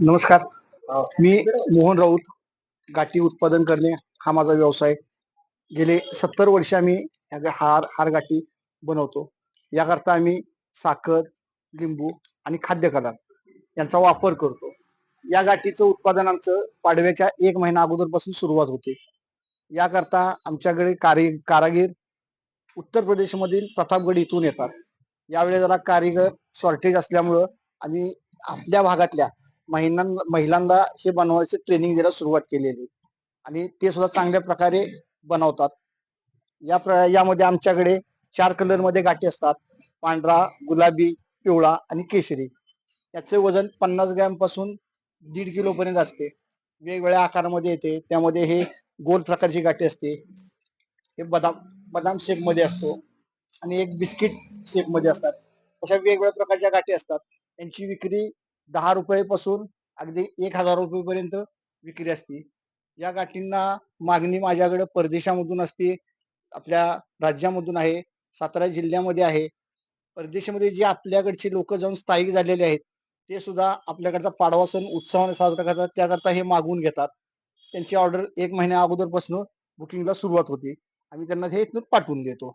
नमस्कार. मी मोहन राऊत गाठी उत्पादन करणे हा माझा व्यवसाय. गेले सत्तर वर्ष आम्ही हार हार गाठी बनवतो. याकरता आम्ही साखर लिंबू आणि खाद्यपदार्थ यांचा वापर करतो. या गाठीचं उत्पादन आमचं पाडव्याच्या एक महिना अगोदरपासून सुरुवात होते. याकरता आमच्याकडे कारी कारागीर उत्तर प्रदेशमधील प्रतापगड इथून येतात. यावेळी जरा कारीगर शॉर्टेज असल्यामुळं आम्ही आपल्या भागातल्या महिलां महिलांना हे बनवायचे ट्रेनिंग द्यायला सुरुवात केलेली. आणि ते सुद्धा चांगल्या प्रकारे बनवतात. या प्र यामध्ये आमच्याकडे चार कलरमध्ये गाठी असतात. पांढरा गुलाबी पिवळा आणि केशरी. याचे वजन पन्नास ग्रॅमपासून दीड किलो पर्यंत असते. वेगवेगळ्या आकारामध्ये येते. त्यामध्ये हे गोल प्रकारची गाठी असते. हे बदाम बदाम शेपमध्ये असतो. आणि एक बिस्किट शेपमध्ये असतात. अशा वेगवेगळ्या प्रकारच्या गाठी असतात. त्यांची विक्री दहा रुपये पासून अगदी एक हजार रुपये पर्यंत विक्री असते. या गाठींना मागणी माझ्याकडे परदेशामधून असते. आपल्या राज्यामधून आहे. सातारा जिल्ह्यामध्ये आहे. परदेशामध्ये जे आपल्याकडचे लोक जाऊन स्थायिक झालेले आहेत ते सुद्धा आपल्याकडचा पाडवा सण उत्साहाने साजरा करतात. त्याकरता हे मागवून घेतात. त्यांची ऑर्डर एक महिन्या अगोदरपासून बुकिंगला सुरुवात होते. आम्ही त्यांना हे इथून पाठवून देतो.